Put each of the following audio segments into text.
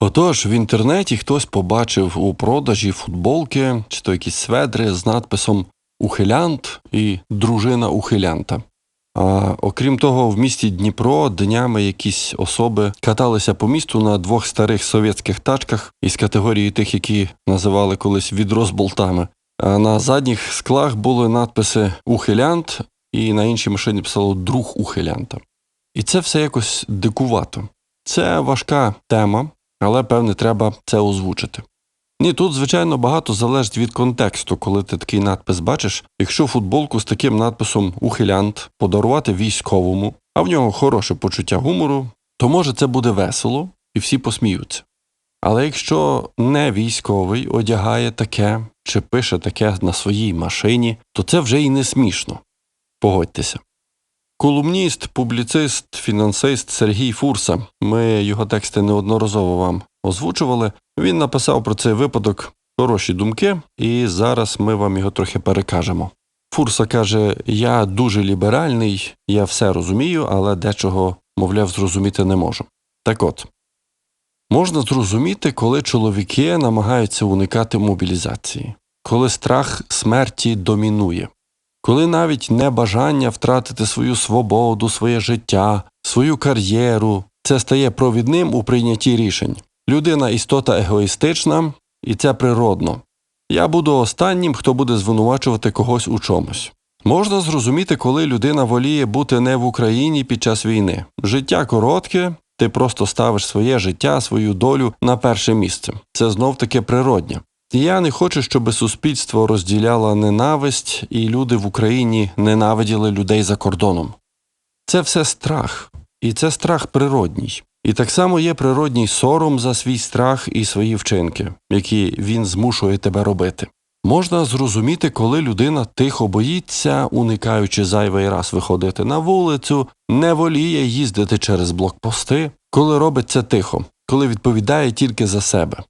Отож, в інтернеті хтось побачив у продажі футболки чи то якісь сведри з надписом Ухилянт і дружина ухилянта. А окрім того, в місті Дніпро днями якісь особи каталися по місту на двох старих совєтських тачках із категорії тих, які називали колись відро з болтами. А на задніх склах були надписи Ухилянт, і на іншій машині писало друг ухилянта. І це все якось дикувато. Це важка тема, але певне треба це озвучити. Ні, тут, звичайно, багато залежить від контексту, коли ти такий надпис бачиш. Якщо футболку з таким надписом Ухилянт подарувати військовому, а в нього хороше почуття гумору, то може це буде весело і всі посміються. Але якщо не військовий одягає таке чи пише таке на своїй машині, то це вже і не смішно. Погодьтеся. Колумніст, публіцист, фінансист Сергій Фурса. Ми його тексти неодноразово вам озвучували. Він написав про цей випадок хороші думки, і зараз ми вам його трохи перекажемо. Фурса каже: Я дуже ліберальний, я все розумію, але дечого, мовляв, зрозуміти не можу. Так от, можна зрозуміти, коли чоловіки намагаються уникати мобілізації, коли страх смерті домінує коли навіть небажання втратити свою свободу, своє життя, свою кар'єру, це стає провідним у прийнятті рішень. Людина істота егоїстична, і це природно. Я буду останнім, хто буде звинувачувати когось у чомусь. Можна зрозуміти, коли людина воліє бути не в Україні під час війни. Життя коротке, ти просто ставиш своє життя, свою долю на перше місце. Це знов таки природнє. Я не хочу, щоб суспільство розділяло ненависть, і люди в Україні ненавиділи людей за кордоном. Це все страх, і це страх природній. І так само є природній сором за свій страх і свої вчинки, які він змушує тебе робити. Можна зрозуміти, коли людина тихо боїться, уникаючи зайвий раз виходити на вулицю, не воліє їздити через блокпости, коли робить це тихо, коли відповідає тільки за себе.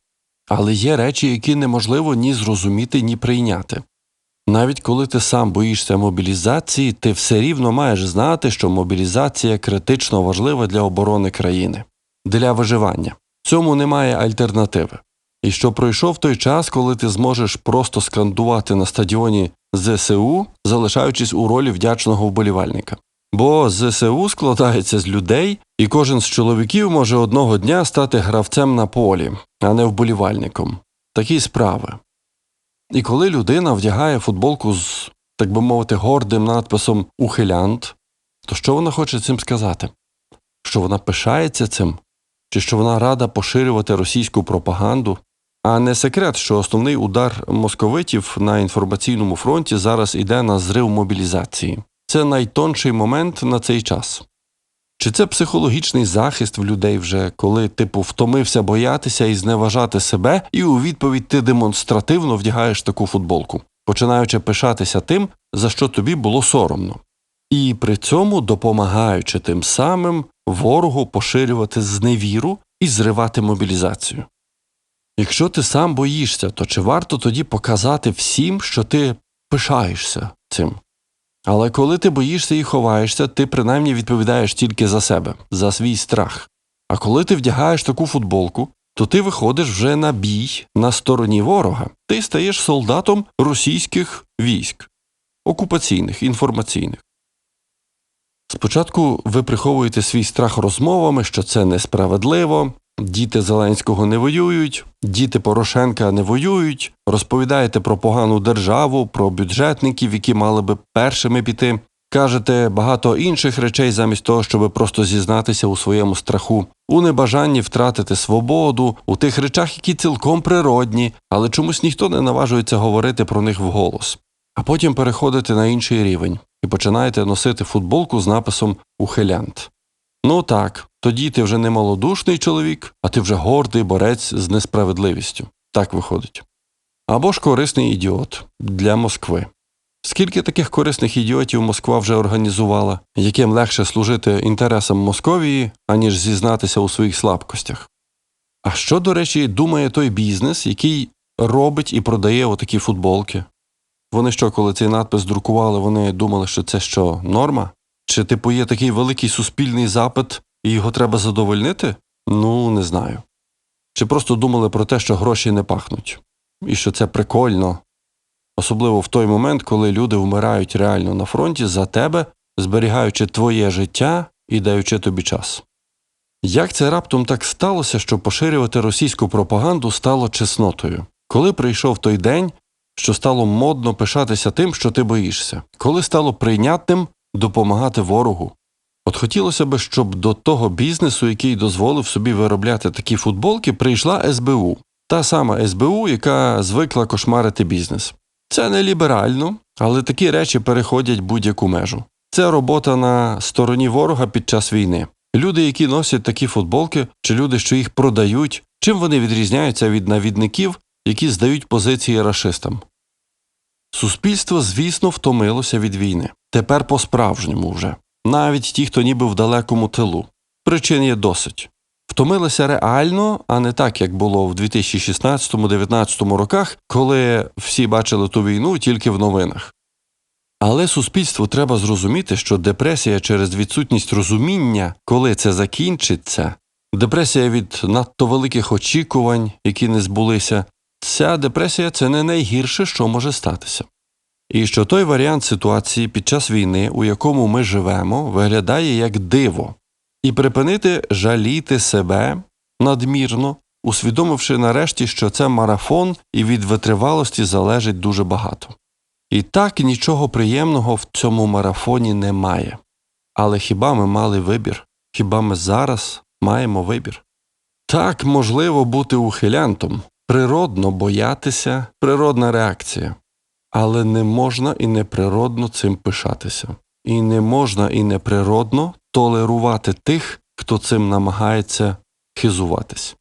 Але є речі, які неможливо ні зрозуміти, ні прийняти. Навіть коли ти сам боїшся мобілізації, ти все рівно маєш знати, що мобілізація критично важлива для оборони країни, для виживання. Цьому немає альтернативи. І що пройшов той час, коли ти зможеш просто скандувати на стадіоні ЗСУ, залишаючись у ролі вдячного вболівальника. Бо ЗСУ складається з людей, і кожен з чоловіків може одного дня стати гравцем на полі, а не вболівальником. Такі справи. І коли людина вдягає футболку з, так би мовити, гордим надписом Ухилянт, то що вона хоче цим сказати? Що вона пишається цим, чи що вона рада поширювати російську пропаганду? А не секрет, що основний удар московитів на інформаційному фронті зараз іде на зрив мобілізації. Це найтонший момент на цей час. Чи це психологічний захист в людей вже, коли типу втомився боятися і зневажати себе, і у відповідь ти демонстративно вдягаєш таку футболку, починаючи пишатися тим, за що тобі було соромно, і при цьому допомагаючи тим самим ворогу поширювати зневіру і зривати мобілізацію. Якщо ти сам боїшся, то чи варто тоді показати всім, що ти пишаєшся цим? Але коли ти боїшся і ховаєшся, ти принаймні відповідаєш тільки за себе, за свій страх. А коли ти вдягаєш таку футболку, то ти виходиш вже на бій на стороні ворога, ти стаєш солдатом російських військ, окупаційних, інформаційних. Спочатку ви приховуєте свій страх розмовами, що це несправедливо, діти Зеленського не воюють, діти Порошенка не воюють, розповідаєте про погану державу, про бюджетників, які мали би першими піти. Кажете багато інших речей замість того, щоб просто зізнатися у своєму страху, у небажанні втратити свободу, у тих речах, які цілком природні, але чомусь ніхто не наважується говорити про них вголос. А потім переходите на інший рівень і починаєте носити футболку з написом Ухилянт. Ну так, тоді ти вже не малодушний чоловік, а ти вже гордий борець з несправедливістю. Так виходить. Або ж корисний ідіот для Москви. Скільки таких корисних ідіотів Москва вже організувала, яким легше служити інтересам Московії, аніж зізнатися у своїх слабкостях? А що, до речі, думає той бізнес, який робить і продає отакі футболки? Вони що, коли цей надпис друкували, вони думали, що це що, норма? Чи типу є такий великий суспільний запит, і його треба задовольнити? Ну, не знаю. чи просто думали про те, що гроші не пахнуть, і що це прикольно, особливо в той момент, коли люди вмирають реально на фронті за тебе, зберігаючи твоє життя і даючи тобі час. Як це раптом так сталося, що поширювати російську пропаганду стало чеснотою? Коли прийшов той день, що стало модно пишатися тим, що ти боїшся, коли стало прийнятним допомагати ворогу? От хотілося б, щоб до того бізнесу, який дозволив собі виробляти такі футболки, прийшла СБУ, та сама СБУ, яка звикла кошмарити бізнес. Це не ліберально, але такі речі переходять будь-яку межу. Це робота на стороні ворога під час війни. Люди, які носять такі футболки, чи люди, що їх продають, чим вони відрізняються від навідників, які здають позиції рашистам? Суспільство, звісно, втомилося від війни. Тепер по-справжньому вже. Навіть ті, хто ніби в далекому тилу. Причин є досить. Втомилися реально, а не так, як було в 2016-2019 роках, коли всі бачили ту війну тільки в новинах. Але суспільству треба зрозуміти, що депресія через відсутність розуміння, коли це закінчиться, депресія від надто великих очікувань, які не збулися, ця депресія це не найгірше, що може статися. І що той варіант ситуації під час війни, у якому ми живемо, виглядає як диво, і припинити жаліти себе надмірно, усвідомивши нарешті, що це марафон і від витривалості залежить дуже багато. І так нічого приємного в цьому марафоні немає. Але хіба ми мали вибір? Хіба ми зараз маємо вибір? Так, можливо бути ухилянтом, природно боятися, природна реакція. Але не можна і неприродно цим пишатися. І не можна і неприродно толерувати тих, хто цим намагається хизуватись.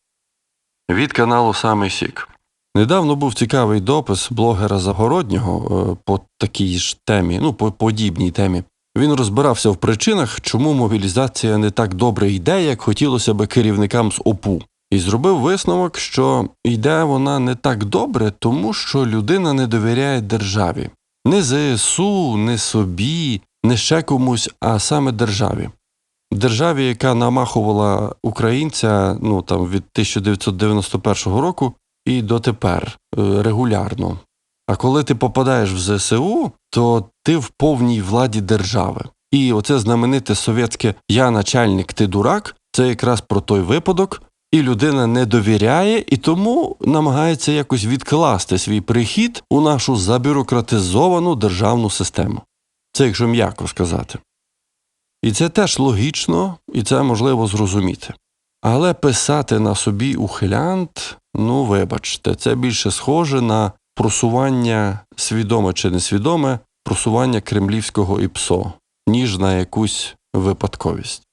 Від каналу Самий Сік. Недавно був цікавий допис блогера Загороднього е, по такій ж темі, ну, по подібній темі. Він розбирався в причинах, чому мобілізація не так добре йде, як хотілося би керівникам з ОПУ. І зробив висновок, що йде вона не так добре, тому що людина не довіряє державі. Не ЗСУ, не собі, не ще комусь, а саме державі. Державі, яка намахувала українця ну, там, від 1991 року і дотепер е, регулярно. А коли ти попадаєш в ЗСУ, то ти в повній владі держави. І оце знамените совєтське Я начальник, ти дурак це якраз про той випадок, і людина не довіряє, і тому намагається якось відкласти свій прихід у нашу забюрократизовану державну систему. Це якщо м'яко сказати. І це теж логічно, і це можливо зрозуміти. Але писати на собі ухилянт, ну вибачте, це більше схоже на просування свідоме чи несвідоме, просування кремлівського ІПСО, ніж на якусь випадковість.